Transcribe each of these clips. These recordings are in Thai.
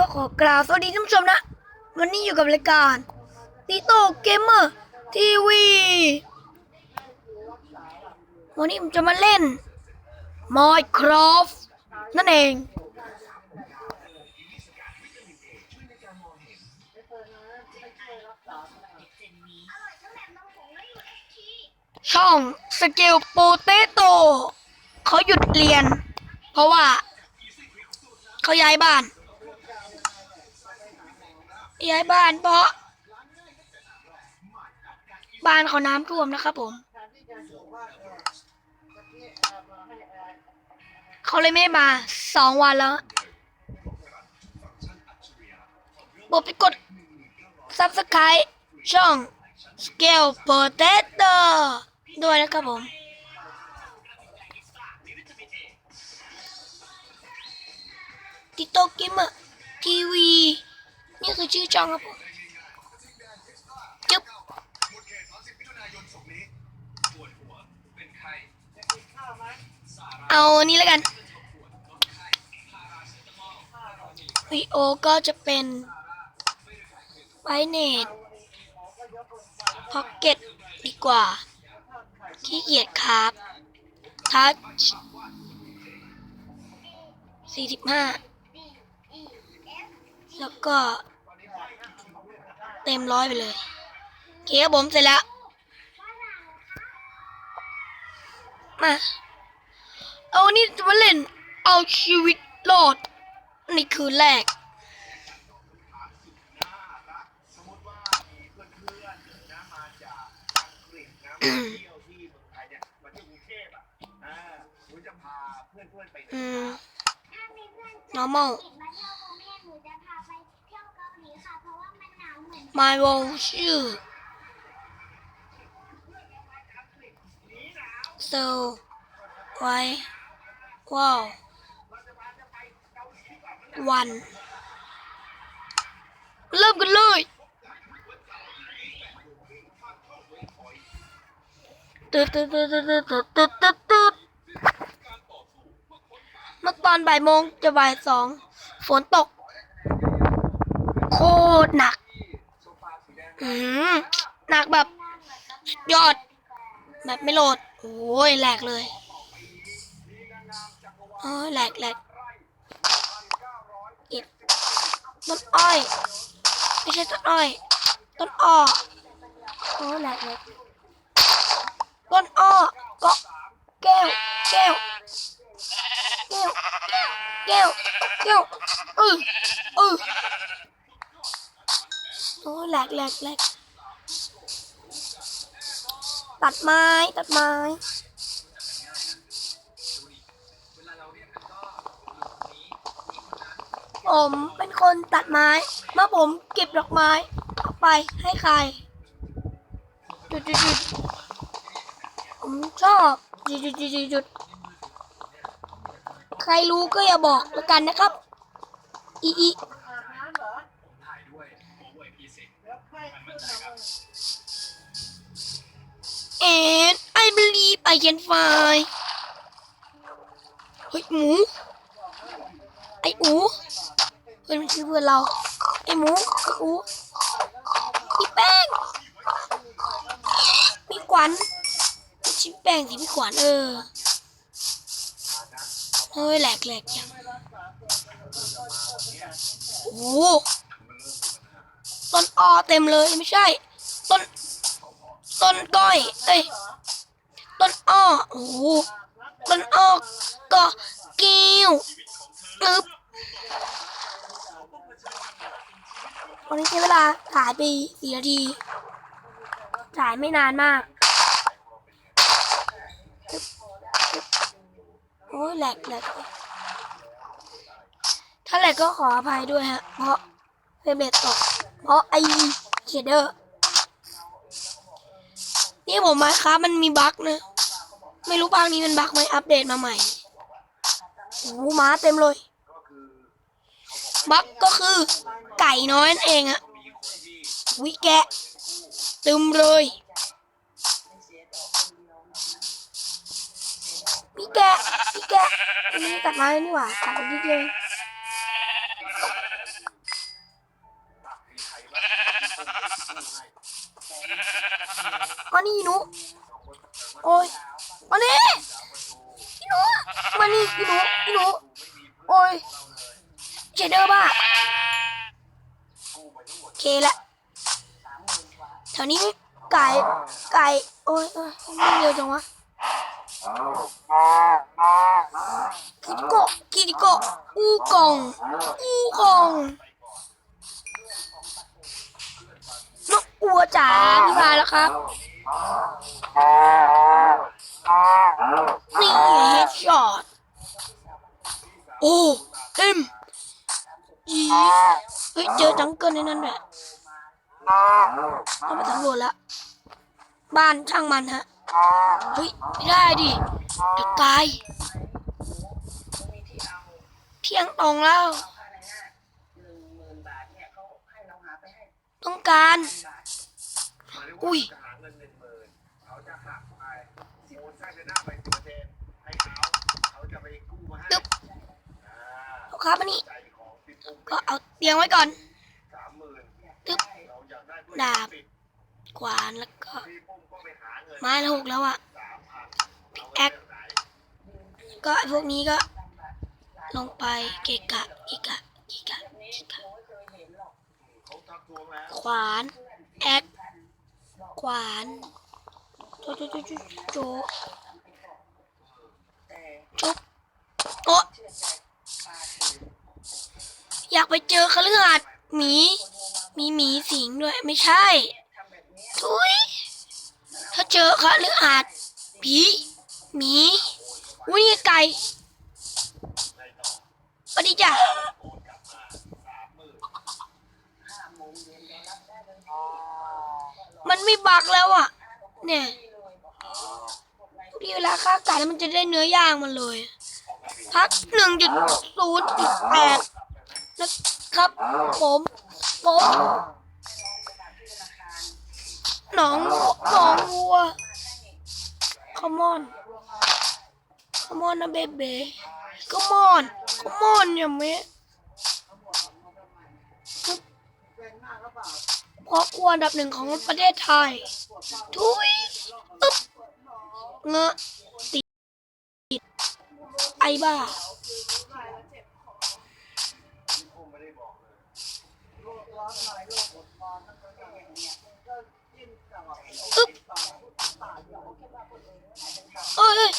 ก็ขอกล่าวสวัสดีท่านผู้ชมนะ วันนี้อยู่กับรายการตีโต้เกมเมอร์ทีวีวันนี้ผมจะมาเล่น Minecraft นั่นเอง ช่องสเกลโปเตโตเขาหยุดเรียน เพราะว่า เขาย้ายบ้าน ย้ายบ้านเพราะ บ้านเขาน้ำท่วมนะครับผม เขาเลยไม่มาสองวันแล้วบอกไปกด subscribe ช่อง Scale Potato ด้วยนะครับผมติโตกิมะทีวี นี่คือชื่อช่องครับผมจุ๊บเอาอันนี้แล้วกันวีโอก็จะเป็นไวเนตพ็อกเก็ตดีกว่าขี้เกียจครับทัชสี่สิบห้าแล้วก็ เต็มร้อยไปเลยโอเคครับผมเสร็จแล้ว มา เอานี่จะมาเล่น เอาชีวิตรอดในคืนแรกอืม normal มาวงชื่อ so ไว้ว้าววัน เริ่มกันเลยตึ๊ดตึ๊ดตึ๊ดตึ๊ดตึ๊ดตึ๊ดตึ๊ดเมื่อตอนบ่ายโมงจะบ่ายสองฝนตก โคตรหนัก อืมหนักแบบยอด แบบไม่โหลด โอ้ยแหลกเลยโอ้ยแหลกแหลกเก็บต้นอ้อย ไม่ใช่ต้นอ้อย ต้นอ้อโอ้ยแหลกแหลกต้นอ้อก็แก้ว แก้ว แก้ว แก้ว แก้วเออเออ โอ้ยแหลกแหลกแหลกตัดไม้ ตัดไม้ ผมเป็นคนตัดไม้ เมื่อผมเก็บดอกไม้เอาไปให้ใครจุดจุดจุดผมชอบจุดจุดจุดจุดจุดใครรู้ก็อย่าบอกแล้วกันนะครับ อีอี and I believe I can fly เฮ้ยหมูไออูเฮ้ยมันชื่อเพื่อนเรา ไอหมูไออูพี่แป้งพี่ขวัญชิแป้งสิพี่ขวัญเออเฮ้ยแหลกแหลกจังโอ้ อ้อเต็มเลยไม่ใช่ ต้น ต้นก้อย เอ้ย ต้นอ้อโอ้โหต้นอ้อก็กิ้วอึบวันนี้ใช้เวลาถ่ายไปสี่นาที ถ่ายไม่นานมาก โอ้ยแหลกแหลกถ้าแหลกก็ขออภัยด้วยฮะ เพราะเฟเรทตก ราะไอเชเดอร์ นี่ผมมาครับมันมีบั๊กนะ ไม่รู้ภาคนี้มันบั๊กไหมอัปเดตมาใหม่โอ้หหมาเต็มเลย บั๊กก็คือไก่น้อยนั่นเองอะวิแกะตึมเลยพี่แกะพี่แกะอันนี้ตัดไม้นี่หว่าตัดไปนิดเลานี่หนูโอ้ยมานี่พี่หนูมานี่พี่หนูพี่หนูโอ้ยเจเดอร์บ้าโอเคละแถวนี้ไก่ไก่โอ้ยโอ้ยมันเร็วจังวะกิติโกกิติโกอูกงอูกงนกอัวจ๋าพี่มาแล้วครับ นี่เฮดช็อตโอ้เอ็มยีเฮ้ยเจอจังเกิลในนั้นแหละต้องไปสำรวจละบ้านช่างมันฮะเฮ้ยไม่ได้ดิเดี๋ยวตายเที่ยงตรงแล้ว ต้องการ อุ้ย ตึ๊บเอาครับมานี่ก็เอาเตียงไว้ก่อนตึ๊บดาบขวานแล้วก็ ไม้ละหกแล้วอะพิกแอคก็ไอ้พวกนี้ก็ ลงไปเกะกะเกะกะเกะกะเกะกะขวานแอคขวานโจโจโจโจ โออยากไปเจอคฤหาสน์หมี มีหมีสิงด้วยไม่ใช่ทุยถ้าเจอคฤหาสน์ผีหมีอุ้ยไก่สวัสดีจ้ะมันไม่บักแล้วอะ เนี่ย มีเวลาฆ่าไก่แล้วมันจะได้เนื้อย่างมันเลย พักหนึ่งจุดศูนย์จุดแปดนะครับผมผมหนองหนองวัว come on come on นะเบเบ้ come on come on เนี่ยเมะเพราะควรอันดับหนึ่งของประเทศไทย ทุยอึ๊บ เงะติดไอบ้า อึ๊บเอ้ย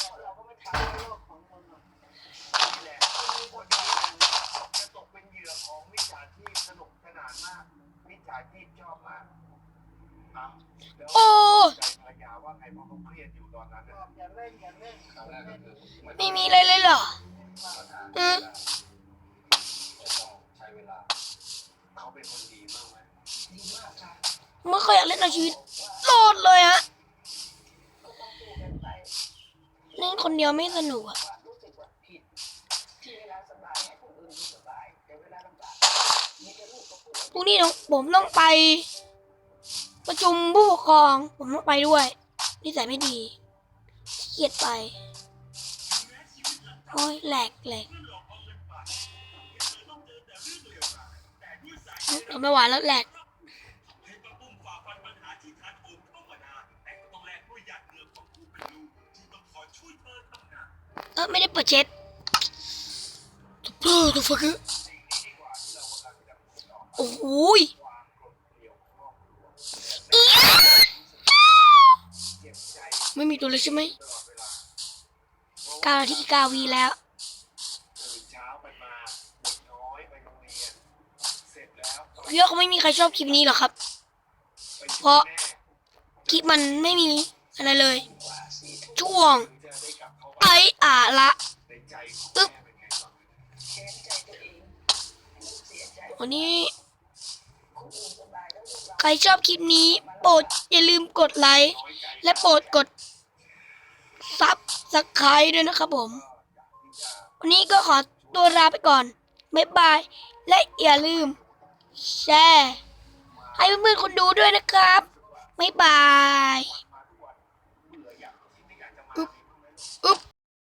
โอ้ใจภรรย ว่าไงเพราะเขาเครียดอยู่ตอนนั้นนะอย่าเล่นอย่าเล่นครั้งแรกก็คือมันไม่มีอะไรเลยเหรออืมใช้เวลา เขาเป็นคนดีมากไหมไม่เคยอยากเล่นในชีวิตโลดเลยฮะเล่นคนเดียวไม่สนุกอะพรุ่งนี้ต้องผมต้องไป ประชุมผู้ปกครอง ผมต้องไปด้วย นิสัยไม่ดีขี้เกียดไป โอ้ยแหลกแหลกทำไม่ไหวแล้วแหลกเออไม่ได้เปิดเช็ดเออตัวฟักโอ้โหยอี๊ยะ ไม่มีตัวเลยใช่ไหมเก้านาทีเก้าวีแล้วตื่นเช้าไปมาเด็กน้อยไปโรงเรียนเสร็จแล้วเยอะเขาไม่มีใครชอบคลิปนี้หรอกครับ เพราะคลิปมันไม่มีอะไรเลย ช่วงได้กลับเข้าไอ้อะละอึ๊บวันนี้ ใครชอบคลิปนี้ โปรดอย่าลืมกดไลค์ และโปรดกดซับสไครต์ด้วยนะครับผม วันนี้ก็ขอตัวลาไปก่อน บ๊ายบาย และอย่าลืม แชร์ ให้เพื่อนๆคนดูด้วยนะครับ บ๊ายบาย อึ๊บอึ๊บ